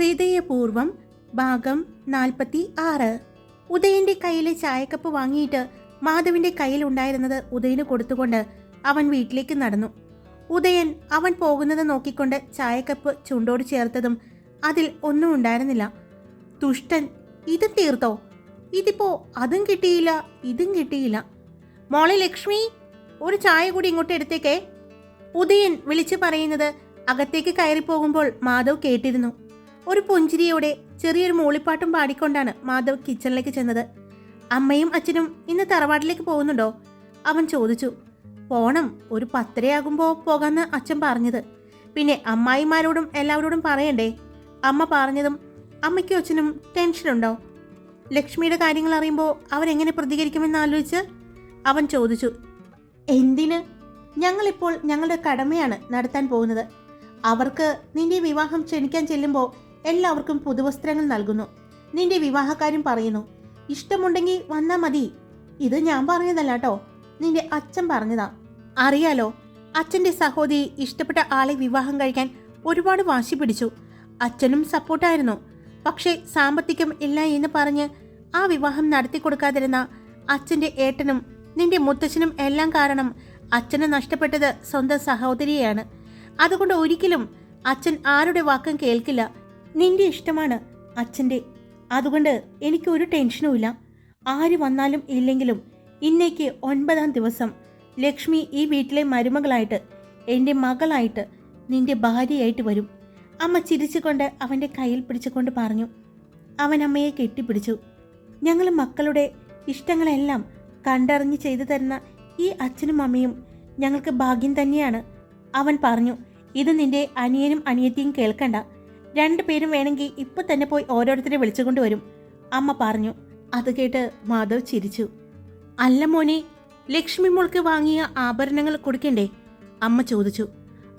ഹൃദയപൂർവം ഭാഗം നാൽപ്പത്തി ആറ് ഉദയന്റെ കയ്യിലെ ചായക്കപ്പ് വാങ്ങിയിട്ട് മാധവിന്റെ കയ്യിലുണ്ടായിരുന്നത് ഉദയന് കൊടുത്തുകൊണ്ട് അവൻ വീട്ടിലേക്ക് നടന്നു. ഉദയൻ അവൻ പോകുന്നത് നോക്കിക്കൊണ്ട് ചായക്കപ്പ് ചുണ്ടോട് ചേർത്തതും അതിൽ ഒന്നും ഉണ്ടായിരുന്നില്ല. തുഷ്ടൻ ഇത് തീർത്തോ? ഇതിപ്പോ അതും കിട്ടിയില്ല ഇതും കിട്ടിയില്ല. മോളെ ലക്ഷ്മി ഒരു ചായ കൂടി ഇങ്ങോട്ട് എടുത്തേക്കേ. ഉദയൻ വിളിച്ചു പറയുന്നത് അകത്തേക്ക് കയറി പോകുമ്പോൾ മാധവ് കേട്ടിരുന്നു. ഒരു പുഞ്ചിരിയോടെ ചെറിയൊരു മൂളിപ്പാട്ടും പാടിക്കൊണ്ടാണ് മാധവ് കിച്ചണിലേക്ക് ചെന്നത്. അമ്മയും അച്ഛനും ഇന്ന് തറവാട്ടിലേക്ക് പോകുന്നുണ്ടോ? അവൻ ചോദിച്ചു. പോണം ഒരു പത്തരയാകുമ്പോൾ പോകാന്ന് അച്ഛൻ പറഞ്ഞത്. പിന്നെ അമ്മായിമാരോടും എല്ലാവരോടും പറയണ്ടേ? അമ്മ പറഞ്ഞതും അമ്മയ്ക്കും അച്ഛനും ടെൻഷനുണ്ടോ? ലക്ഷ്മിയുടെ കാര്യങ്ങൾ അറിയുമ്പോൾ അവരെങ്ങനെ പ്രതികരിക്കുമെന്ന് ആലോചിച്ച് അവൻ ചോദിച്ചു. എന്തിന്? ഞങ്ങളിപ്പോൾ ഞങ്ങളുടെ കടമയാണ് നടത്താൻ പോകുന്നത്. അവർക്ക് നിന്റെ വിവാഹം ക്ഷണിക്കാൻ ചെല്ലുമ്പോൾ എല്ലാവർക്കും പുതുവസ്ത്രങ്ങൾ നൽകുന്നു. നിന്റെ വിവാഹക്കാരും പറയുന്നു ഇഷ്ടമുണ്ടെങ്കിൽ വന്നാ മതി. ഇത് ഞാൻ പറഞ്ഞതല്ല കേട്ടോ. നിന്റെ അച്ഛൻ പറഞ്ഞതാ. അറിയാലോ അച്ഛന്റെ സഹോദരി ഇഷ്ടപ്പെട്ട ആളെ വിവാഹം കഴിക്കാൻ ഒരുപാട് വാശി പിടിച്ചു. അച്ഛനും സപ്പോർട്ടായിരുന്നു. പക്ഷേ സാമ്പത്തികം ഇല്ല എന്ന് പറഞ്ഞ് ആ വിവാഹം നടത്തി കൊടുക്കാതിരുന്ന അച്ഛന്റെ ഏട്ടനും നിന്റെ മുത്തച്ഛനും എല്ലാം കാരണം അച്ഛന് നഷ്ടപ്പെട്ടത് സ്വന്തം സഹോദരിയാണ് അതുകൊണ്ട് ഒരിക്കലും അച്ഛൻ ആരുടെ വാക്കും കേൾക്കില്ല. നിന്റെ ഇഷ്ടമാണ് അച്ഛന്റെ. അതുകൊണ്ട് എനിക്ക് ഒരു ടെൻഷനും ഇല്ല. ആര് വന്നാലും ഇല്ലെങ്കിലും ഇന്നേക്ക് ഒൻപതാം ദിവസം ലക്ഷ്മി ഈ വീട്ടിലെ മരുമകളായിട്ട് എന്റെ മകളായിട്ട് നിന്റെ ഭാര്യയായിട്ട് വരും. അമ്മ ചിരിച്ചുകൊണ്ട് അവന്റെ കയ്യിൽ പിടിച്ചുകൊണ്ട് പറഞ്ഞു. അവൻ അമ്മയെ കെട്ടിപ്പിടിച്ചു. ഞങ്ങൾ മക്കളുടെ ഇഷ്ടങ്ങളെല്ലാം കണ്ടറിഞ്ഞ് ചെയ്തു തരുന്ന ഈ അച്ഛനും അമ്മയും ഞങ്ങൾക്ക് ഭാഗ്യം തന്നെയാണ്. അവൻ പറഞ്ഞു ഇത് നിന്റെ അനിയനും അനിയത്തിയും കേൾക്കണ്ട. രണ്ടുപേരും വേണമെങ്കിൽ ഇപ്പൊ തന്നെ പോയി ഓരോരുത്തരെ വിളിച്ചുകൊണ്ട് വരും. അമ്മ പറഞ്ഞു. അത് കേട്ട് മാധവ് ചിരിച്ചു. അല്ല മോനെ ലക്ഷ്മി മോൾക്ക് വാങ്ങിയ ആഭരണങ്ങൾ കൊടുക്കണ്ടേ? അമ്മ ചോദിച്ചു.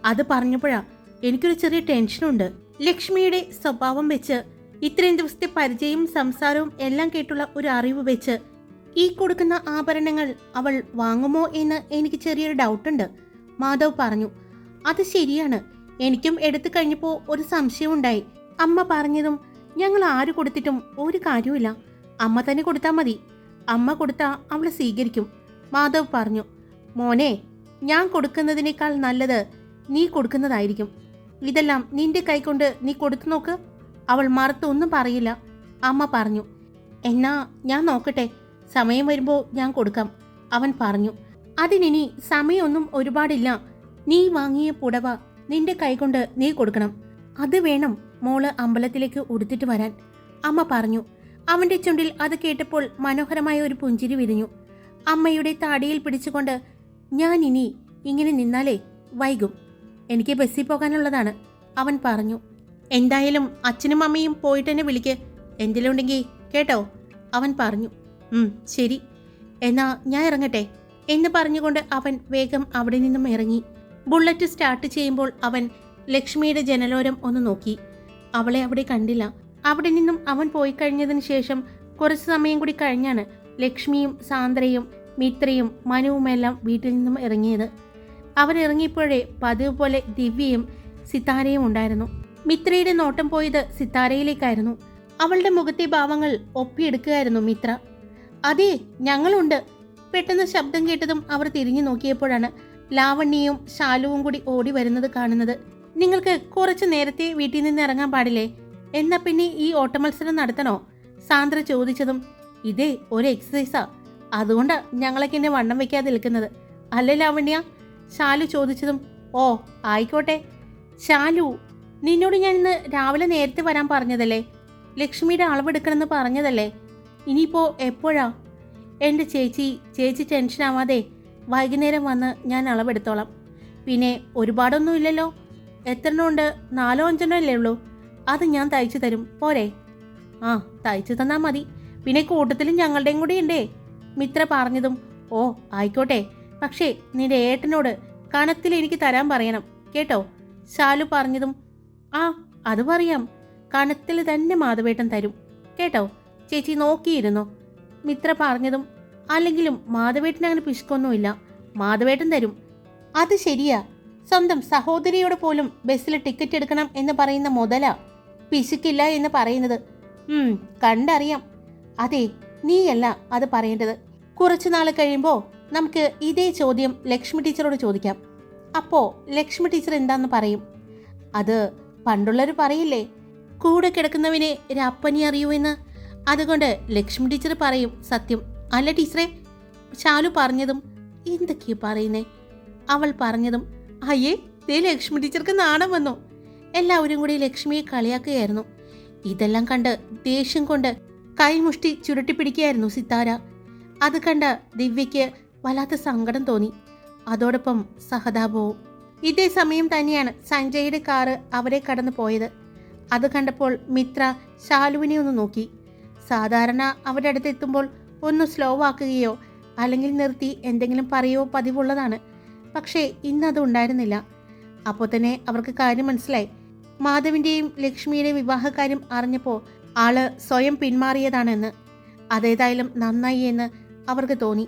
അത് പറഞ്ഞപ്പോഴാ എനിക്കൊരു ചെറിയ ടെൻഷനുണ്ട് ലക്ഷ്മിയുടെ സ്വഭാവം വെച്ച് ഇത്രയും ദിവസത്തെ പരിചയവും സംസാരവും എല്ലാം കേട്ടുള്ള ഒരു അറിവ് വെച്ച് ഈ കൊടുക്കുന്ന ആഭരണങ്ങൾ അവൾ വാങ്ങുമോ എന്ന് എനിക്ക് ചെറിയൊരു ഡൗട്ടുണ്ട് മാധവ് പറഞ്ഞു. അത് ശരിയാണ്. എനിക്കും എടുത്തു കഴിഞ്ഞപ്പോൾ ഒരു സംശയമുണ്ടായി അമ്മ പറഞ്ഞതും ഞങ്ങൾ ആര് കൊടുത്തിട്ടും ഒരു കാര്യവുമില്ല. അമ്മ തന്നെ കൊടുത്താൽ മതി. അമ്മ കൊടുത്താൽ അവൾ സ്വീകരിക്കും. മാധവ് പറഞ്ഞു മോനെ ഞാൻ കൊടുക്കുന്നതിനേക്കാൾ നല്ലത് നീ കൊടുക്കുന്നതായിരിക്കും. ഇതെല്ലാം നിന്റെ കൈകൊണ്ട് നീ കൊടുത്തു നോക്ക്. അവൾ മറുത്തൊന്നും പറയില്ല. അമ്മ പറഞ്ഞു എന്നാ ഞാൻ നോക്കട്ടെ. സമയം വരുമ്പോൾ ഞാൻ കൊടുക്കാം. അവൻ പറഞ്ഞു അതിനിനി സമയമൊന്നും ഒരുപാടില്ല. നീ വാങ്ങിയ പുടവ നിന്റെ കൈകൊണ്ട് നീ കൊടുക്കണം. അത് വേണം മോൾ അമ്പലത്തിലേക്ക് ഉടുത്തിട്ട് വരാൻ. അമ്മ പറഞ്ഞു. അവന്റെ ചുണ്ടിൽ അത് കേട്ടപ്പോൾ മനോഹരമായ ഒരു പുഞ്ചിരി വിരിഞ്ഞു. അമ്മയുടെ താടിയിൽ പിടിച്ചുകൊണ്ട് ഞാൻ ഇനി ഇങ്ങനെ നിന്നാലേ വൈകും. എനിക്ക് ബസ്സിൽ പോകാനുള്ളതാണ്. അവൻ പറഞ്ഞു. എന്തായാലും അച്ഛനും അമ്മയും പോയിട്ട് തന്നെ വിളിക്ക്. എന്തെങ്കിലും ഉണ്ടെങ്കിൽ കേട്ടോ. അവൻ പറഞ്ഞു. ശരി. എന്നാ ഞാൻ ഇറങ്ങട്ടെ. എന്ന് പറഞ്ഞുകൊണ്ട് അവൻ വേഗം അവിടെ നിന്നും ഇറങ്ങി. ബുള്ളറ്റ് സ്റ്റാർട്ട് ചെയ്യുമ്പോൾ അവൻ ലക്ഷ്മിയുടെ ജനലോരം ഒന്ന് നോക്കി. അവളെ അവിടെ കണ്ടില്ല. അവിടെ നിന്നും അവൻ പോയി കഴിഞ്ഞതിന് ശേഷം കുറച്ച് സമയം കൂടി കഴിഞ്ഞാണ് ലക്ഷ്മിയും സാന്ദ്രയും മിത്രയും മനുവുമെല്ലാം വീട്ടിൽ നിന്നും ഇറങ്ങിയത്. അവരിറങ്ങിയപ്പോഴേ പതിവ് പോലെ ദിവ്യയും സിത്താരയും ഉണ്ടായിരുന്നു. മിത്രയുടെ നോട്ടം പോയത് സിത്താരയിലേക്കായിരുന്നു. അവളുടെ മുഖത്തെ ഭാവങ്ങൾ ഒപ്പിയെടുക്കുകയായിരുന്നു മിത്ര. അതെ ഞങ്ങളുണ്ട് പെട്ടെന്ന് ശബ്ദം കേട്ടതും അവർ തിരിഞ്ഞു നോക്കിയപ്പോഴാണ് ലാവണ്യയും ശാലുവും കൂടി ഓടി വരുന്നത് കാണുന്നത്. നിങ്ങൾക്ക് കുറച്ചു നേരത്തെ വീട്ടിൽ നിന്ന് ഇറങ്ങാൻ പാടില്ലേ? എന്നാ പിന്നെ ഈ ഓട്ടമത്സരം നടത്തണോ? സാന്ദ്ര ചോദിച്ചതും ഇതേ ഒരു എക്സസൈസാ അതുകൊണ്ടാ ഞങ്ങളൊക്കെ എന്നെ വണ്ണം വെക്കാതെ നിൽക്കുന്നത്. അല്ലേ ലാവണ്യ? ശാലു ചോദിച്ചതും ഓ ആയിക്കോട്ടെ. ശാലു നിന്നോട് ഞാൻ ഇന്ന് രാവിലെ നേരത്തെ വരാൻ പറഞ്ഞതല്ലേ? ലക്ഷ്മിയുടെ അളവെടുക്കണമെന്ന് പറഞ്ഞതല്ലേ? ഇനിയിപ്പോ എപ്പോഴാ? എന്റെ ചേച്ചി ചേച്ചി ടെൻഷൻ ആവാതെ വൈകുന്നേരം വന്ന് ഞാൻ അളവെടുത്തോളാം. പിന്നെ ഒരുപാടൊന്നും ഇല്ലല്ലോ എത്രണ്ണം ഉണ്ട് നാലോ അഞ്ചെണ്ണോ അല്ലേ ഉള്ളൂ. അത് ഞാൻ തയ്ച്ചു തരും. പോരെ. ആ തയ്ച്ചു തന്നാൽ മതി. പിന്നെ കൂട്ടത്തിൽ ഞങ്ങളുടെയും കൂടി ഉണ്ടേ. മിത്ര പറഞ്ഞതും ഓ ആയിക്കോട്ടെ. പക്ഷേ നിന്റെ ഏട്ടനോട് കണത്തിൽ എനിക്ക് തരാൻ പറയണം. കേട്ടോ? ശാലു പറഞ്ഞതും ആ അത് പറയാം. കണത്തിൽ തന്നെ മാധവേട്ടൻ തരും. കേട്ടോ? ചേച്ചി നോക്കിയിരുന്നോ. മിത്ര പറഞ്ഞതും അല്ലെങ്കിലും മാധവേട്ടൻ അങ്ങനെ പിശുക്കൊന്നുമില്ല. മാധവേട്ടൻ തരും. അത് ശരിയാ. സ്വന്തം സഹോദരിയോട് പോലും ബസ്സിൽ ടിക്കറ്റ് എടുക്കണം എന്ന് പറയുന്ന മുതല പിശുക്കില്ല എന്ന് പറയുന്നത്. കണ്ടറിയാം. അതെ നീയല്ല അത് പറയേണ്ടത്. കുറച്ചു നാൾ കഴിയുമ്പോൾ നമുക്ക് ഇതേ ചോദ്യം ലക്ഷ്മി ടീച്ചറോട് ചോദിക്കാം. അപ്പോൾ ലക്ഷ്മി ടീച്ചർ എന്താന്ന് പറയും? അത് പണ്ടുള്ളവർ പറയില്ലേ കൂടെ കിടക്കുന്നവനെ രാപ്പനി അറിയൂ എന്ന്. അതുകൊണ്ട് ലക്ഷ്മി ടീച്ചർ പറയും സത്യം. അല്ല ടീച്ചറെ ശാലു പറഞ്ഞതും എന്തൊക്കെയാ പറയുന്നേ? അവൾ പറഞ്ഞതും അയ്യേ ദേ ലക്ഷ്മി ടീച്ചർക്ക് നാണം വന്നു. എല്ലാവരും കൂടി ലക്ഷ്മിയെ കളിയാക്കുകയായിരുന്നു. ഇതെല്ലാം കണ്ട് ദേഷ്യം കൊണ്ട് കൈമുഷ്ടി ചുരുട്ടിപ്പിടിക്കുകയായിരുന്നു സിത്താര. അത് കണ്ട ദിവ്യയ്ക്ക് വല്ലാത്ത സങ്കടം തോന്നി. അതോടൊപ്പം സഹതാപവും. ഇതേ സമയം തന്നെയാണ് സഞ്ജയുടെ കാറ് അവരെ കടന്നു പോയത്. അത് കണ്ടപ്പോൾ മിത്ര ശാലുവിനെ ഒന്ന് നോക്കി. സാധാരണ അവരുടെ അടുത്ത് എത്തുമ്പോൾ ഒന്ന് സ്ലോ ആക്കുകയോ അല്ലെങ്കിൽ നിർത്തി എന്തെങ്കിലും പറയുകയോ പതിവുള്ളതാണ്. പക്ഷേ ഇന്നത് ഉണ്ടായിരുന്നില്ല. അപ്പോൾ തന്നെ അവർക്ക് കാര്യം മനസ്സിലായി. മാധവിന്റെയും ലക്ഷ്മിയുടെയും വിവാഹകാര്യം അറിഞ്ഞപ്പോൾ ആൾ സ്വയം പിന്മാറിയതാണെന്ന്. അതേതായാലും നന്നായി എന്ന് അവർക്ക് തോന്നി.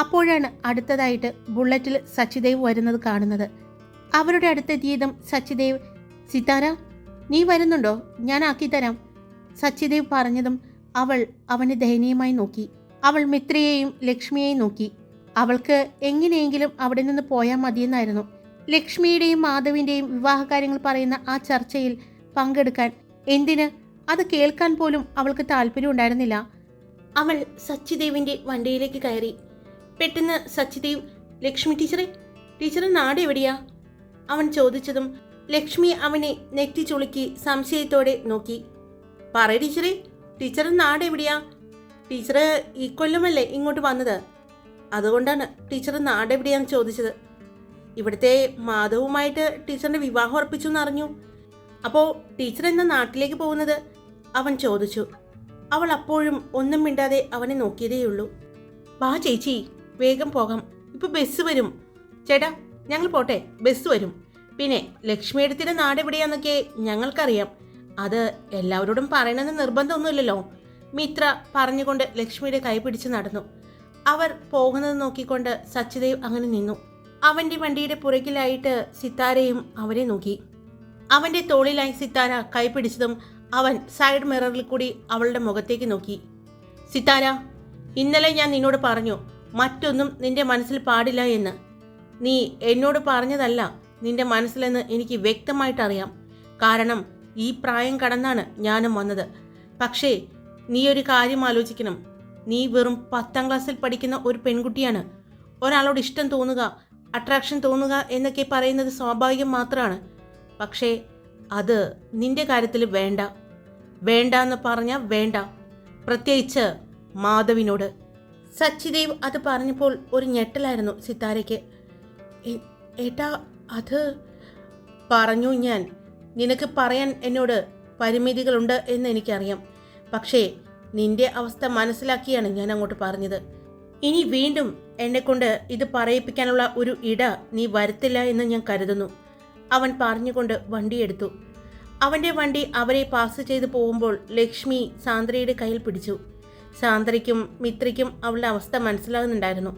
അപ്പോഴാണ് അടുത്തതായിട്ട് ബുള്ളറ്റിൽ സച്ചിദേവ് വരുന്നത് കാണുന്നത്. അവരുടെ അടുത്തെത്തിയതും സച്ചിദേവ് സിതാര നീ വരുന്നുണ്ടോ? ഞാൻ ആക്കിത്തരാം. സച്ചിദേവ് പറഞ്ഞതും അവൾ അവനെ ദയനീയമായി നോക്കി. അവൾ മിത്രയെയും ലക്ഷ്മിയെയും നോക്കി. അവൾക്ക് എങ്ങനെയെങ്കിലും അവിടെ നിന്ന് പോയാൽ മതിയെന്നായിരുന്നു. ലക്ഷ്മിയുടെയും മാധവിന്റെയും വിവാഹകാര്യങ്ങൾ പറയുന്ന ആ ചർച്ചയിൽ പങ്കെടുക്കാൻ എന്തിന്? അത് കേൾക്കാൻ പോലും അവൾക്ക് താല്പര്യം ഉണ്ടായിരുന്നില്ല. അവൾ സച്ചിദേവിന്റെ വണ്ടിയിലേക്ക് കയറി. പെട്ടെന്ന് സച്ചിദേവ് ലക്ഷ്മി ടീച്ചറെ ടീച്ചറെ നാട് എവിടെയാ? അവൻ ചോദിച്ചതും ലക്ഷ്മി അവനെ നെറ്റി ചുളുക്കി സംശയത്തോടെ നോക്കി. പറയ ടീച്ചറെ ടീച്ചറെ നാട് എവിടെയാ? ടീച്ചർ ഈ കൊല്ലമല്ലേ ഇങ്ങോട്ട് വന്നത്? അതുകൊണ്ടാണ് ടീച്ചർ നാട് എവിടെയാന്ന് ചോദിച്ചത്. ഇവിടുത്തെ മാധവുമായിട്ട് ടീച്ചറിന്റെ വിവാഹം ഉറപ്പിച്ചു എന്നറിഞ്ഞു. അപ്പോൾ ടീച്ചർ എന്ന നാട്ടിലേക്ക് പോകുന്നത്? അവൻ ചോദിച്ചു. അവൾ അപ്പോഴും ഒന്നും മിണ്ടാതെ അവനെ നോക്കിയതേയുള്ളൂ വാ ചേച്ചി വേഗം പോകാം. ഇപ്പൊ ബസ് വരും. ചേട്ടാ ഞങ്ങൾ പോട്ടെ ബസ് വരും. പിന്നെ ലക്ഷ്മിയെടുത്തിന്റെ നാട് എവിടെയാന്നൊക്കെ ഞങ്ങൾക്കറിയാം. അത് എല്ലാവരോടും പറയണമെന്ന് നിർബന്ധമൊന്നുമില്ലല്ലോ. മിത്ര പറഞ്ഞുകൊണ്ട് ലക്ഷ്മിയുടെ കൈ പിടിച്ച് നടന്നു. അവർ പോകുന്നത് നോക്കിക്കൊണ്ട് സച്ചിദേവ് അങ്ങനെ നിന്നു. അവന്റെ വണ്ടിയുടെ പുറകിലായിട്ട് സിത്താരയും അവരെ നോക്കി. അവന്റെ തോളിലായി സിത്താര കൈ പിടിച്ചതും അവൻ സൈഡ് മിററിൽ കൂടി അവളുടെ മുഖത്തേക്ക് നോക്കി. സിത്താര ഇന്നലെ ഞാൻ നിന്നോട് പറഞ്ഞു മറ്റൊന്നും നിന്റെ മനസ്സിൽ പാടില്ല എന്ന്. നീ എന്നോട് പറഞ്ഞതല്ല നിന്റെ മനസ്സിലെന്ന് എനിക്ക് വ്യക്തമായിട്ടറിയാം. കാരണം ഈ പ്രായം കടന്നാണ് ഞാനും വന്നത്. പക്ഷേ നീ ഒരു കാര്യം ആലോചിക്കണം. നീ വെറും പത്താം ക്ലാസ്സിൽ പഠിക്കുന്ന ഒരു പെൺകുട്ടിയാണ്. ഒരാളോട് ഇഷ്ടം തോന്നുക അട്രാക്ഷൻ തോന്നുക എന്നൊക്കെ പറയുന്നത് സ്വാഭാവികം മാത്രമാണ് പക്ഷേ അത് നിന്റെ കാര്യത്തിൽ വേണ്ട. വേണ്ട എന്ന് പറഞ്ഞാൽ വേണ്ട. പ്രത്യേകിച്ച് മാധവിനോട്. സച്ചിദേവ് അത് പറഞ്ഞപ്പോൾ ഒരു ഞെട്ടലായിരുന്നു സിത്താരയ്ക്ക്. "എ- ഏട്ടാ അത് പറഞ്ഞു ഞാൻ. നിനക്ക് പറയാൻ എന്നോട് പരിമിതികളുണ്ട് എന്ന് എനിക്കറിയാം. പക്ഷേ നിന്റെ അവസ്ഥ മനസ്സിലാക്കിയാണ് ഞാൻ അങ്ങോട്ട് പറഞ്ഞത്. ഇനി വീണ്ടും എന്നെക്കൊണ്ട് ഇത് പറയിപ്പിക്കാനുള്ള ഒരു ഇട നീ വരുത്തില്ല എന്ന് ഞാൻ കരുതുന്നു. അവൻ പറഞ്ഞുകൊണ്ട് വണ്ടിയെടുത്തു അവന്റെ വണ്ടി അവരെ പാസ് ചെയ്തു പോകുമ്പോൾ ലക്ഷ്മി സാന്ദ്രയുടെ കയ്യിൽ പിടിച്ചു. സാന്ദ്രയ്ക്കും മിത്രയ്ക്കും അവളുടെ അവസ്ഥ മനസ്സിലാകുന്നുണ്ടായിരുന്നു.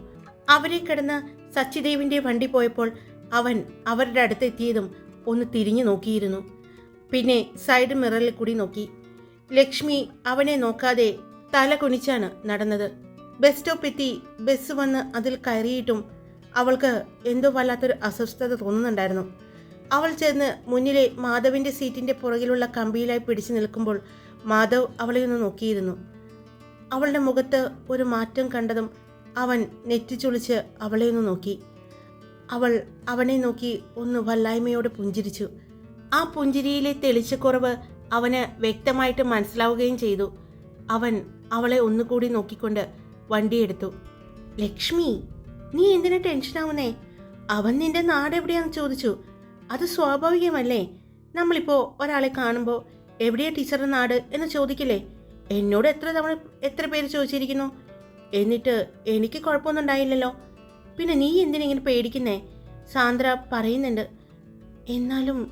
അവരെ കിടന്ന് സച്ചിദേവിന്റെ വണ്ടി പോയപ്പോൾ അവൻ അവരുടെ അടുത്തെത്തിയതും ഒന്ന് തിരിഞ്ഞു നോക്കിയിരുന്നു. പിന്നെ സൈഡ് മിററിൽ കൂടി നോക്കി. ലക്ഷ്മി അവനെ നോക്കാതെ തല കുനിച്ചാണ് നടന്നത്. ബസ് സ്റ്റോപ്പ് എത്തി. ബസ് വന്ന് അതിൽ കയറിയിട്ടും അവൾക്ക് എന്തോ വല്ലാത്തൊരു അസ്വസ്ഥത തോന്നുന്നുണ്ടായിരുന്നു. അവൾ ചെന്ന് മുന്നിലെ മാധവിന്റെ സീറ്റിന്റെ പുറകിലുള്ള കമ്പിയിലായി പിടിച്ചു നിൽക്കുമ്പോൾ മാധവ് അവളെ ഒന്ന് നോക്കിയിരുന്നു. അവളുടെ മുഖത്ത് ഒരു മാറ്റം കണ്ടതും അവൻ നെറ്റിച്ചുളിച്ച് അവളെ ഒന്ന് നോക്കി. അവൾ അവനെ നോക്കി ഒന്ന് വല്ലായ്മയോടെ പുഞ്ചിരിച്ചു. ആ പുഞ്ചിരിയിലെ തെളിച്ചക്കുറവ് അവന് വ്യക്തമായിട്ട് മനസ്സിലാവുകയും ചെയ്തു. അവൻ അവളെ ഒന്നുകൂടി നോക്കിക്കൊണ്ട് വണ്ടിയെടുത്തു. ലക്ഷ്മി നീ എന്തിനാ ടെൻഷനാവുന്നേ? അവൻ നിന്റെ നാട് എവിടെയാന്ന് ചോദിച്ചു. അത് സ്വാഭാവികമല്ലേ? നമ്മളിപ്പോ ഒരാളെ കാണുമ്പോൾ എവിടെയാ ടീച്ചറുടെ നാട് എന്ന് ചോദിക്കില്ലേ? എന്നോട് എത്ര തവണ എത്ര പേര് ചോദിച്ചിരിക്കുന്നു? എന്നിട്ട് എനിക്ക് കുഴപ്പമൊന്നും ഉണ്ടായില്ലല്ലോ. പിന്നെ നീ എന്തിനിങ്ങനെ പേടിക്കുന്നേ? സാന്ദ്ര പറയുന്നുണ്ട് എന്നാലും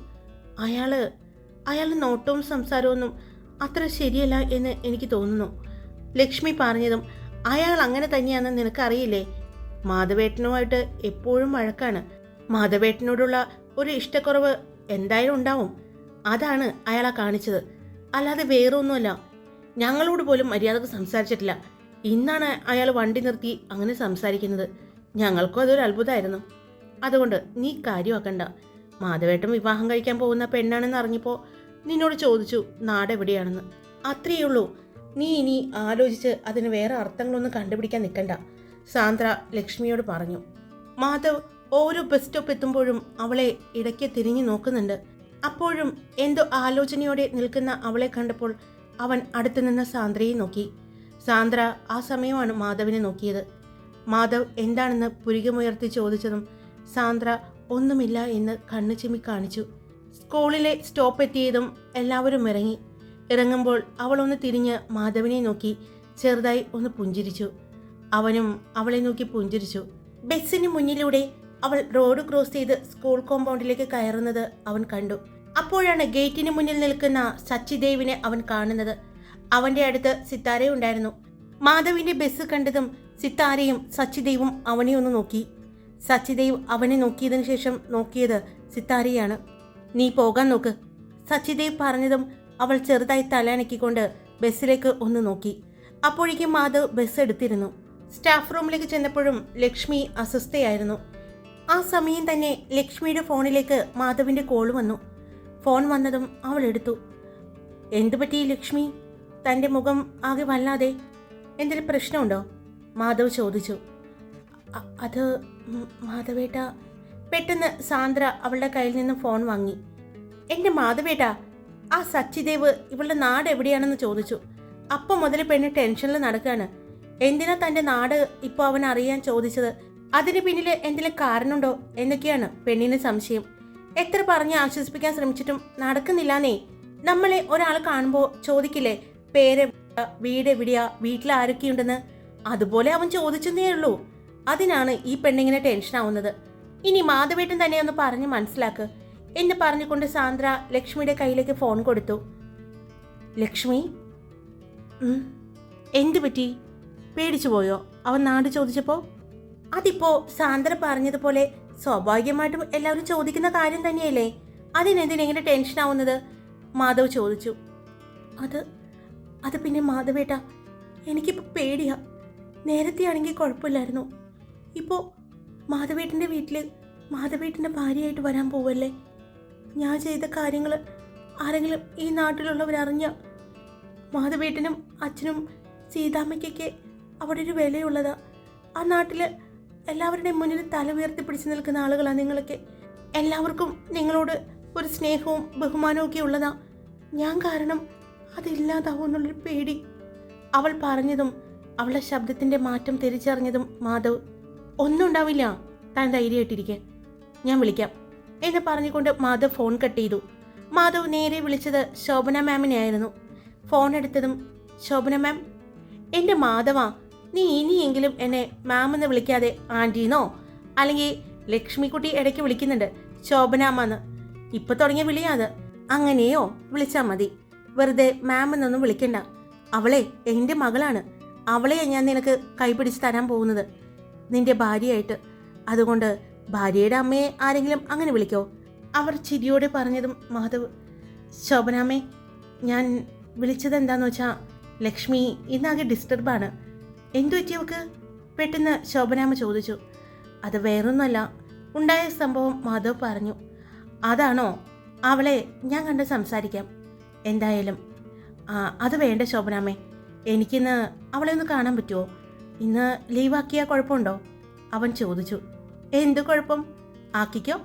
അയാൾ അയാളുടെ നോട്ടവും സംസാരമൊന്നും അത്ര ശരിയല്ല എന്ന് എനിക്ക് തോന്നുന്നു. ലക്ഷ്മി പറഞ്ഞതും അയാൾ അങ്ങനെ തന്നെയാണെന്ന് നിനക്കറിയില്ലേ? മാധവേട്ടനുമായിട്ട് എപ്പോഴും വഴക്കാണ്. മാധവേട്ടനോടുള്ള ഒരു ഇഷ്ടക്കുറവ് എന്തായാലും ഉണ്ടാവും. അതാണ് അയാളെ കാണിച്ചത്. അല്ലാതെ വേറൊന്നുമല്ല. ഞങ്ങളോട് പോലും മര്യാദയ്ക്ക് സംസാരിച്ചിട്ടില്ല. ഇന്നാണ് അയാൾ വണ്ടി നിർത്തി അങ്ങനെ സംസാരിക്കുന്നത്. ഞങ്ങൾക്കും അതൊരു അത്ഭുതമായിരുന്നു അതുകൊണ്ട് നീ കാര്യമാക്കണ്ട. മാധവേട്ടൻ വിവാഹം കഴിക്കാൻ പോകുന്ന പെണ്ണാണെന്ന് അറിഞ്ഞപ്പോൾ നിന്നോട് ചോദിച്ചു നാട് എവിടെയാണെന്ന് അത്രയേ ഉള്ളൂ. നീ ഇനി ആലോചിച്ച് അതിന് വേറെ അർത്ഥങ്ങളൊന്നും കണ്ടുപിടിക്കാൻ നിൽക്കണ്ട സാന്ദ്ര ലക്ഷ്മിയോട് പറഞ്ഞു. മാധവ് ഓരോ ബസ് സ്റ്റോപ്പ് എത്തുമ്പോഴും അവളെ ഇടയ്ക്ക് തിരിഞ്ഞു നോക്കുന്നുണ്ട്. അപ്പോഴും എന്തോ ആലോചനയോടെ നിൽക്കുന്ന അവളെ കണ്ടപ്പോൾ അവൻ അടുത്തു നിന്ന് സാന്ദ്രയെ നോക്കി. സാന്ദ്ര ആ സമയമാണ് മാധവിനെ നോക്കിയത്. മാധവ് എന്താണെന്ന് പുരികമുയർത്തി ചോദിച്ചതും സാന്ദ്ര ഒന്നുമില്ല എന്ന് കണ്ണു ചിമ്മി കാണിച്ചു. സ്കൂളിലെ സ്റ്റോപ്പ് എത്തിയതും എല്ലാവരും ഇറങ്ങി. ഇറങ്ങുമ്പോൾ അവൾ ഒന്ന് തിരിഞ്ഞ് മാധവിനെ നോക്കി ചെറുതായി ഒന്ന് പുഞ്ചിരിച്ചു. അവനും അവളെ നോക്കി പുഞ്ചിരിച്ചു. ബസ്സിന് മുന്നിലൂടെ അവൾ റോഡ് ക്രോസ് ചെയ്ത് സ്കൂൾ കോമ്പൗണ്ടിലേക്ക് കയറുന്നത് അവൻ കണ്ടു. അപ്പോഴാണ് ഗേറ്റിന് മുന്നിൽ നിൽക്കുന്ന സച്ചിദേവിനെ അവൻ കാണുന്നത്. അവന്റെ അടുത്ത് സിത്താര ഉണ്ടായിരുന്നു മാധവിന്റെ ബസ് കണ്ടതും സിത്താരയും സച്ചിദേവും അവനെ ഒന്ന് നോക്കി. സച്ചിദേവ് അവനെ നോക്കിയതിനു ശേഷം നോക്കിയത് സിത്താരയാണ്. നീ പോകാൻ നോക്ക്. സച്ചിദേവ് പറഞ്ഞതും അവൾ ചെറുതായി തലയണക്കിക്കൊണ്ട് ബസ്സിലേക്ക് ഒന്ന് നോക്കി. അപ്പോഴേക്കും മാധവ് ബസ് എടുത്തിരുന്നു. സ്റ്റാഫ് റൂമിലേക്ക് ചെന്നപ്പോഴും ലക്ഷ്മി അസ്വസ്ഥയായിരുന്നു. ആ സമയം തന്നെ ലക്ഷ്മിയുടെ ഫോണിലേക്ക് മാധവിന്റെ കോൾ വന്നു. ഫോൺ വന്നതും അവൾ എടുത്തു. എന്തു പറ്റി ലക്ഷ്മി? തന്റെ മുഖം ആകെ വല്ലാതെ. എന്തൊരു പ്രശ്നമുണ്ടോ? മാധവ് ചോദിച്ചു. "അ- അത് മാധവേട്ട. പെട്ടെന്ന് സാന്ദ്ര അവളുടെ കയ്യിൽ നിന്ന് ഫോൺ വാങ്ങി. എന്റെ മാധവേട്ട ആ സച്ചിദേവ് ഇവളുടെ നാട് എവിടെയാണെന്ന് ചോദിച്ചു. അപ്പം മുതൽ പെണ്ണ് ടെൻഷനിൽ നടക്കുകയാണ് എന്തിനാ തന്റെ നാട് ഇപ്പോൾ അവൻ അറിയാൻ ചോദിച്ചത്? അതിന് പിന്നിൽ എന്തെങ്കിലും കാരണമുണ്ടോ എന്നൊക്കെയാണ് പെണ്ണിന് സംശയം. എത്ര പറഞ്ഞ് ആശ്വസിപ്പിക്കാൻ ശ്രമിച്ചിട്ടും നടക്കുന്നില്ലാന്നേ. നമ്മളെ ഒരാൾ കാണുമ്പോൾ ചോദിക്കില്ലേ പേര് വീട് എവിടെയാ വീട്ടിൽ ആരൊക്കെയുണ്ടെന്ന് അതുപോലെ അവൻ ചോദിച്ചെന്നേ ഉള്ളൂ. അതിനാണ് ഈ പെണ്ണിങ്ങനെ ടെൻഷൻ ആവുന്നത്. ഇനി മാധവേട്ടൻ തന്നെ ഒന്ന് പറഞ്ഞ് മനസ്സിലാക്ക്. എന്ന് പറഞ്ഞുകൊണ്ട് സാന്ദ്ര ലക്ഷ്മിയുടെ കയ്യിലേക്ക് ഫോൺ കൊടുത്തു. ലക്ഷ്മി? എന്ത് പറ്റി? പേടിച്ചു പോയോ? അവൻ നാട് ചോദിച്ചപ്പോ? അതിപ്പോ സാന്ദ്ര പറഞ്ഞതുപോലെ സ്വാഭാവികമായിട്ടും എല്ലാവരും ചോദിക്കുന്ന കാര്യം തന്നെയല്ലേ? അതിനെന്തിനെങ്ങനെ ടെൻഷൻ ആവുന്നത്? മാധവ് ചോദിച്ചു. അത് അത് പിന്നെ മാധവേട്ട എനിക്കിപ്പോൾ പേടിയാ. നേരത്തെ ആണെങ്കിൽ കുഴപ്പമില്ലായിരുന്നു. ഇപ്പോൾ മാധവേട്ടന്റെ വീട്ടിൽ മാധവേട്ടന്റെ ഭാര്യയായിട്ട് വരാൻ പോവല്ലേ? ഞാൻ ചെയ്ത കാര്യങ്ങൾ ആരെങ്കിലും ഈ നാട്ടിലുള്ളവർ അറിഞ്ഞ മാധവേട്ടനും അച്ഛനും സീതാമ്മയ്ക്കൊക്കെ അവിടെ ഒരു വിലയുള്ളതാ. ആ നാട്ടിൽ എല്ലാവരുടെയും മുന്നിൽ തല ഉയർത്തി പിടിച്ചു നിൽക്കുന്ന ആളുകളാണ് നിങ്ങളൊക്കെ. എല്ലാവർക്കും നിങ്ങളോട് ഒരു സ്നേഹവും ബഹുമാനവും ഒക്കെ ഉള്ളതാ. ഞാൻ കാരണം അതില്ലാതാവും എന്നുള്ളൊരു പേടി അവൾ പറഞ്ഞതും അവളുടെ ശബ്ദത്തിന്റെ മാറ്റം തിരിച്ചറിഞ്ഞതും മാധവ് ഒന്നും ഉണ്ടാവില്ല താൻ ധൈര്യമായിട്ടിരിക്കെ. ഞാൻ വിളിക്കാം. എന്ന് പറഞ്ഞുകൊണ്ട് മാധവ് ഫോൺ കട്ട് ചെയ്തു. മാധവ് നേരെ വിളിച്ചത് ശോഭന മാമിനെ ആയിരുന്നു. ഫോൺ എടുത്തതും ശോഭന മാം എന്റെ മാധവ നീ ഇനിയെങ്കിലും എന്നെ മാം എന്ന് വിളിക്കാതെ ആന്റീന്നോ? അല്ലെങ്കിൽ ലക്ഷ്മിക്കുട്ടി ഇടയ്ക്ക് വിളിക്കുന്നുണ്ട് ശോഭനാമ്മന്ന് ഇപ്പൊ തുടങ്ങിയ വിളിയാത് അങ്ങനെയോ? വിളിച്ചാൽ മതി. വെറുതെ മാം എന്നൊന്നും വിളിക്കണ്ട. അവളെ എന്റെ മകളാണ്. അവളെ ഞാൻ നിനക്ക് കൈപിടിച്ച് തരാൻ പോകുന്നത്. നിന്റെ ഭാര്യയായിട്ട്. അതുകൊണ്ട് ഭാര്യയുടെ അമ്മയെ ആരെങ്കിലും അങ്ങനെ വിളിക്കോ? അവർ ചിരിയോടെ പറഞ്ഞതും മാധവ് ശോഭനാമ്മേ ഞാൻ വിളിച്ചത് എന്താന്ന് വെച്ചാ ലക്ഷ്മി ഇന്നാകെ ഡിസ്റ്റർബാണ് എന്തു പറ്റിയവക്ക് പെട്ടെന്ന് ശോഭനാമ്മ ചോദിച്ചു. അത് വേറൊന്നുമല്ല ഉണ്ടായ സംഭവം മാധവ് പറഞ്ഞു. അതാണോ? അവളെ ഞാൻ കണ്ട് സംസാരിക്കാം. എന്തായാലും. അത് വേണ്ട ശോഭനാമ്മേ. എനിക്കിന്ന് അവളെ ഒന്ന് കാണാൻ പറ്റുമോ ഇന്ന് ലീവാക്കിയാൽ കുഴപ്പമുണ്ടോ? അവൻ ചോദിച്ചു. എന്ത് കുഴപ്പം? ആക്കിക്കോ.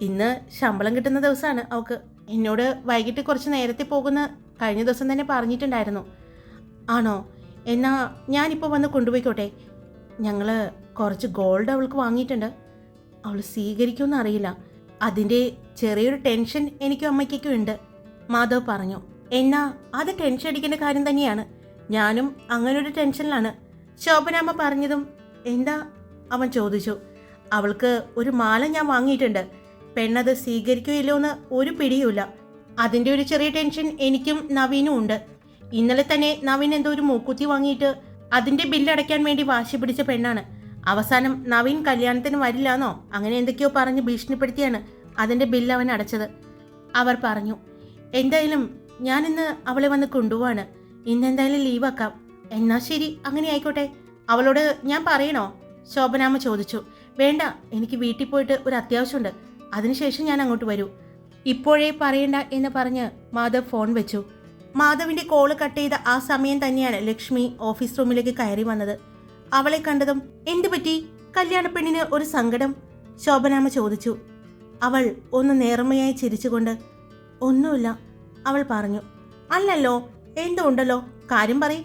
ഇന്ന് ശമ്പളം കിട്ടുന്ന ദിവസമാണ് അവൾക്ക് എന്നോട് വൈകിട്ട് കുറച്ച് നേരത്തെ പോകുന്ന കഴിഞ്ഞ ദിവസം തന്നെ പറഞ്ഞിട്ടുണ്ടായിരുന്നു. ആണോ? എന്നാ ഞാനിപ്പോൾ വന്ന് കൊണ്ടുപോയിക്കോട്ടെ. ഞങ്ങൾ കുറച്ച് ഗോൾഡ് അവൾക്ക് വാങ്ങിയിട്ടുണ്ട്. അവൾ സ്വീകരിക്കുമെന്ന് അറിയില്ല. അതിന്റെ ചെറിയൊരു ടെൻഷൻ എനിക്കും അമ്മയ്ക്കൊക്കെ ഉണ്ട്. മാധവ് പറഞ്ഞു. എന്നാ അത് ടെൻഷൻ അടിക്കേണ്ട കാര്യം തന്നെയാണ്. ഞാനും അങ്ങനൊരു ടെൻഷനിലാണ്. ശോഭനാമ്മ പറഞ്ഞതും എന്താ? അവൻ ചോദിച്ചു. അവൾക്ക് ഒരു മാല ഞാൻ വാങ്ങിയിട്ടുണ്ട്. പെണ്ണത് സ്വീകരിക്കുകയില്ലോ എന്ന് ഒരു പിടിയുമില്ല. അതിന്റെ ഒരു ചെറിയ ടെൻഷൻ എനിക്കും നവീനും ഉണ്ട്. ഇന്നലെ തന്നെ നവീൻ എന്തോ ഒരു മൂക്കുത്തി വാങ്ങിയിട്ട് അതിന്റെ ബില്ലടയ്ക്കാൻ വേണ്ടി വാശി പിടിച്ച പെണ്ണാണ്. അവസാനം നവീൻ കല്യാണത്തിന് വരില്ലാന്നോ? അങ്ങനെ എന്തൊക്കെയോ പറഞ്ഞ് ഭീഷണിപ്പെടുത്തിയാണ് അതിന്റെ ബില്ല് അവൻ അടച്ചത്. അവർ പറഞ്ഞു എന്തായാലും ഞാനിന്ന് അവളെ വന്ന് കൊണ്ടുപോവാണ്. ഇന്ന് എന്തായാലും ലീവാക്കാം എന്നാ ശരി അങ്ങനെ ആയിക്കോട്ടെ. അവളോട് ഞാൻ പറയണോ? ശോഭനാമ്മ ചോദിച്ചു. വേണ്ട എനിക്ക് വീട്ടിൽ പോയിട്ട് ഒരു അത്യാവശ്യമുണ്ട്. അതിനുശേഷം ഞാൻ അങ്ങോട്ട് വരൂ. ഇപ്പോഴേ പറയണ്ട എന്ന് പറഞ്ഞ് മാധവ് ഫോൺ വെച്ചു. മാധവിന്റെ കോൾ കട്ട് ചെയ്ത ആ സമയം തന്നെയാണ് ലക്ഷ്മി ഓഫീസ് റൂമിലേക്ക് കയറി വന്നത്. അവളെ കണ്ടതും എന്തു പറ്റി? കല്യാണ പെണ്ണിന് ഒരു സങ്കടം? ശോഭനാമ്മ ചോദിച്ചു. അവൾ ഒന്ന് നേർമയായി ചിരിച്ചുകൊണ്ട് ഒന്നുമില്ല അവൾ പറഞ്ഞു. അല്ലല്ലോ എന്തോ ഉണ്ടല്ലോ കാര്യം പറയും.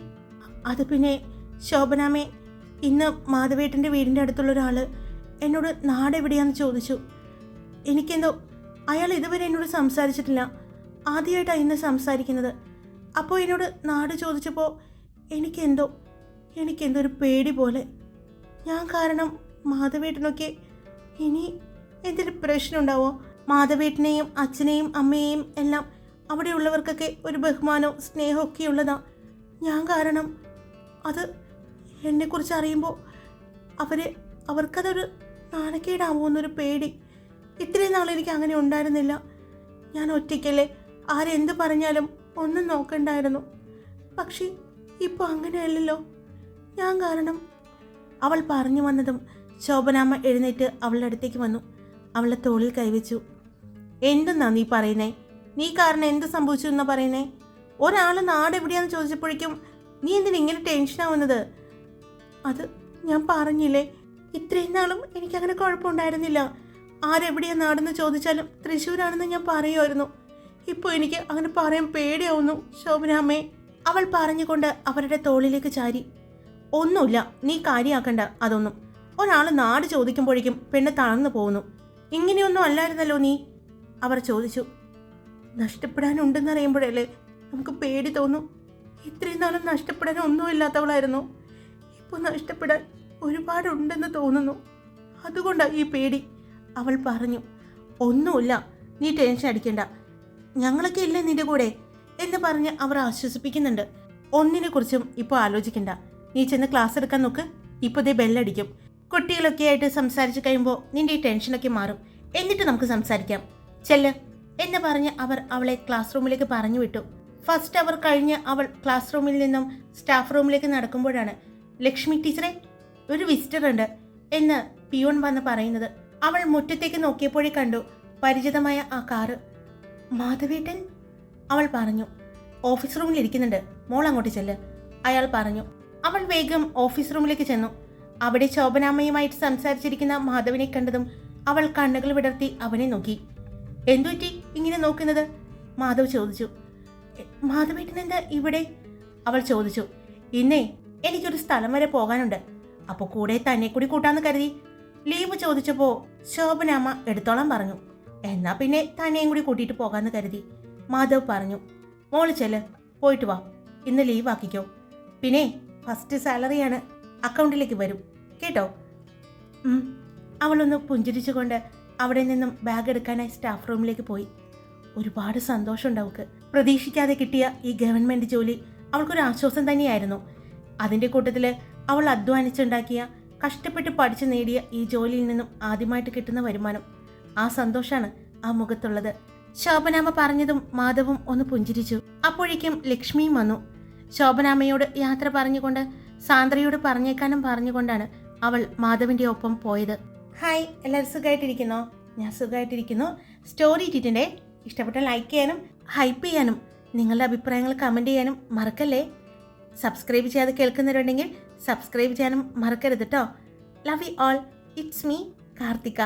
അത് പിന്നെ ശോഭനാമേ ഇന്ന് മാധവേട്ടന്റെ വീടിന്റെ അടുത്തുള്ള ഒരാൾ എന്നോട് നാട് എവിടെയാന്ന് ചോദിച്ചു. എനിക്കെന്തോ അയാൾ ഇതുവരെ എന്നോട് സംസാരിച്ചിട്ടില്ല. ആദ്യമായിട്ടാണ് ഇന്ന് സംസാരിക്കുന്നത്. അപ്പോൾ എന്നോട് നാട് ചോദിച്ചപ്പോൾ എനിക്കെന്തോ എനിക്കെന്തോ ഒരു പേടി പോലെ. ഞാൻ കാരണം മാധവേട്ടനൊക്കെ ഇനി എന്തൊരു പ്രശ്നം ഉണ്ടാവോ മാധവേട്ടനെയും അച്ഛനെയും അമ്മയെയും എല്ലാം അവിടെയുള്ളവർക്കൊക്കെ ഒരു ബഹുമാനവും സ്നേഹവും ഒക്കെ ഉള്ളതാ ഞാൻ കാരണം അത് എന്നെക്കുറിച്ച് അറിയുമ്പോൾ അവർ അവർക്കതൊരു നാണക്കേടാവോ എന്നൊരു പേടി. ഇത്രയും നാൾ എനിക്ക് അങ്ങനെ ഉണ്ടായിരുന്നില്ല. ഞാൻ ഒറ്റയ്ക്കല്ലേ? ആരെന്ത് പറഞ്ഞാലും ഒന്നും നോക്കണ്ടായിരുന്നു. പക്ഷേ ഇപ്പോൾ അങ്ങനെയല്ലല്ലോ. ഞാൻ കാരണം അവൾ പറഞ്ഞു വന്നതും ശോഭനാമ്മ എഴുന്നേറ്റ് അവളുടെ അടുത്തേക്ക് വന്നു. അവളുടെ തോളിൽ കൈവച്ചു. എന്തെന്നാ നീ പറയുന്നേ? നീ കാരണം എന്ത് സംഭവിച്ചു എന്നാ പറയുന്നേ? ഒരാൾ നാട് എവിടെയാന്ന് ചോദിച്ചപ്പോഴേക്കും നീ എന്തിനാ ഇങ്ങനെ ടെൻഷനാവുന്നത് അത് ഞാൻ പറഞ്ഞില്ലേ? ഇത്രയും നാളും എനിക്കങ്ങനെ കുഴപ്പമുണ്ടായിരുന്നില്ല. ആരെവിടെയാ നാടെന്ന് ചോദിച്ചാലും തൃശ്ശൂരാണെന്ന് ഞാൻ പറയുമായിരുന്നു. ഇപ്പോൾ എനിക്ക് അങ്ങനെ പറയാൻ പേടിയാവുന്നു ശോഭനാമ്മേ അവൾ പറഞ്ഞുകൊണ്ട് അവരുടെ തോളിലേക്ക് ചാരി. ഒന്നുമില്ല നീ കാര്യമാക്കണ്ട അതൊന്നും. ഒരാൾ നാട് ചോദിക്കുമ്പോഴേക്കും പെണ്ണ് തളർന്നു പോകുന്നു. ഇങ്ങനെയൊന്നും അല്ലായിരുന്നല്ലോ നീ? അവർ ചോദിച്ചു. നഷ്ടപ്പെടാനുണ്ടെന്നറിയുമ്പോഴല്ലേ നമുക്ക് പേടി തോന്നും. ഇത്രയും നാളും നഷ്ടപ്പെടാൻ ഒന്നുമില്ലാത്തവളായിരുന്നു ഇപ്പോൾ നഷ്ടപ്പെടാൻ ഒരുപാടുണ്ടെന്ന് തോന്നുന്നു. അതുകൊണ്ടാണ് ഈ പേടി. അവൾ പറഞ്ഞു ഒന്നുമില്ല നീ ടെൻഷൻ അടിക്കണ്ട. ഞങ്ങളൊക്കെ ഇല്ലേ നിന്റെ കൂടെ? എന്ന് പറഞ്ഞ് അവർ ആശ്വസിപ്പിക്കുന്നുണ്ട്. ഒന്നിനെ കുറിച്ചും ഇപ്പോൾ ആലോചിക്കണ്ട. നീ ചെന്ന് ക്ലാസ് എടുക്കാൻ നോക്ക്. ഇപ്പോൾ ദേ ബെല്ലടിക്കും. കുട്ടികളൊക്കെ ആയിട്ട് സംസാരിച്ച് കഴിയുമ്പോൾ നിന്റെ ഈ ടെൻഷനൊക്കെ മാറും. എന്നിട്ട് നമുക്ക് സംസാരിക്കാം. ചെല്ല്. എന്ന് പറഞ്ഞ് അവർ അവളെ ക്ലാസ് റൂമിലേക്ക് പറഞ്ഞു വിട്ടു. ഫസ്റ്റ് അവർ കഴിഞ്ഞ് അവൾ ക്ലാസ് റൂമിൽ നിന്നും സ്റ്റാഫ് റൂമിലേക്ക് നടക്കുമ്പോഴാണ് ലക്ഷ്മി ടീച്ചറെ ഒരു വിസിറ്റർ ഉണ്ട് എന്ന് പിയോൺ വന്ന് പറയുന്നത്. അവൾ മുറ്റത്തേക്ക് നോക്കിയപ്പോഴേ കണ്ടു പരിചിതമായ ആ കാറ് മാധവേട്ടൻ അവൾ പറഞ്ഞു. ഓഫീസ് റൂമിൽ ഇരിക്കുന്നുണ്ട്. മോൾ അങ്ങോട്ട് ചെല്ല് അയാൾ പറഞ്ഞു. അവൾ വേഗം ഓഫീസ് റൂമിലേക്ക് ചെന്നു. അവിടെ ശോഭനാമ്മയുമായിട്ട് സംസാരിച്ചിരിക്കുന്ന മാധവിനെ കണ്ടതും അവൾ കണ്ണുകൾ വിടർത്തി അവനെ നോക്കി. എന്തുപറ്റി ഇങ്ങനെ നോക്കുന്നത്? മാധവ് ചോദിച്ചു. മാധവേട്ടനെന്താ ഇവിടെ? അവൾ ചോദിച്ചു. ഇന്നേ എനിക്കൊരു സ്ഥലം വരെ പോകാനുണ്ട്. അപ്പോൾ കൂടെ തന്നെ കൂടി കൂട്ടാന്ന് കരുതി. ലീവ് ചോദിച്ചപ്പോൾ ശോഭനാമ്മ എടുത്തോളാൻ പറഞ്ഞു. എന്നാൽ പിന്നെ തന്നെയും കൂടി കൂട്ടിയിട്ട് പോകാന്ന് കരുതി. മാധവ് പറഞ്ഞു. മോൾ ചെല്ല് പോയിട്ട് വാ. ഇന്ന് ലീവ് ആക്കിക്കോ. പിന്നെ ഫസ്റ്റ് സാലറിയാണ് അക്കൗണ്ടിലേക്ക് വരും. കേട്ടോ. അവളൊന്ന് പുഞ്ചിരിച്ചുകൊണ്ട് അവിടെ നിന്നും ബാഗ് എടുക്കാനായി സ്റ്റാഫ് റൂമിലേക്ക് പോയി. ഒരുപാട് സന്തോഷമുണ്ട് അവൾക്ക്. പ്രതീക്ഷിക്കാതെ കിട്ടിയ ഈ ഗവൺമെന്റ് ജോലി അവൾക്കൊരു ആശ്വാസം തന്നെയായിരുന്നു. അതിന്റെ കൂട്ടത്തിൽ അവൾ അധ്വാനിച്ചുണ്ടാക്കിയ കഷ്ടപ്പെട്ട് പഠിച്ചു നേടിയ ഈ ജോലിയിൽ നിന്നും ആദ്യമായിട്ട് കിട്ടുന്ന വരുമാനം. ആ സന്തോഷാണ് ആ മുഖത്തുള്ളത്. ശോഭനാമ പറഞ്ഞതും മാധവും ഒന്ന് പുഞ്ചിരിച്ചു. അപ്പോഴേക്കും ലക്ഷ്മിയും വന്നു. ശോഭനാമയോട് യാത്ര പറഞ്ഞുകൊണ്ട് സാന്ദ്രയോട് പറഞ്ഞേക്കാനും പറഞ്ഞുകൊണ്ടാണ് അവൾ മാധവിന്റെ ഒപ്പം പോയത്. ഹായ് എല്ലാവരും സുഖമായിട്ടിരിക്കുന്നോ ഞാൻ സുഖമായിട്ടിരിക്കുന്നു സ്റ്റോറി ഇട്ടിട്ടുണ്ടേ. ഇഷ്ടപ്പെട്ട ലൈക്ക് ചെയ്യാനും ഹൈപ്പ് ചെയ്യാനും നിങ്ങളുടെ അഭിപ്രായങ്ങൾ കമന്റ് ചെയ്യാനും മറക്കല്ലേ? സബ്സ്ക്രൈബ് ചെയ്യാതെ കേൾക്കുന്നവരുണ്ടെങ്കിൽ സബ്സ്ക്രൈബ് ചെയ്യാനും മറക്കരുത് കേട്ടോ love you all it's me Karthika.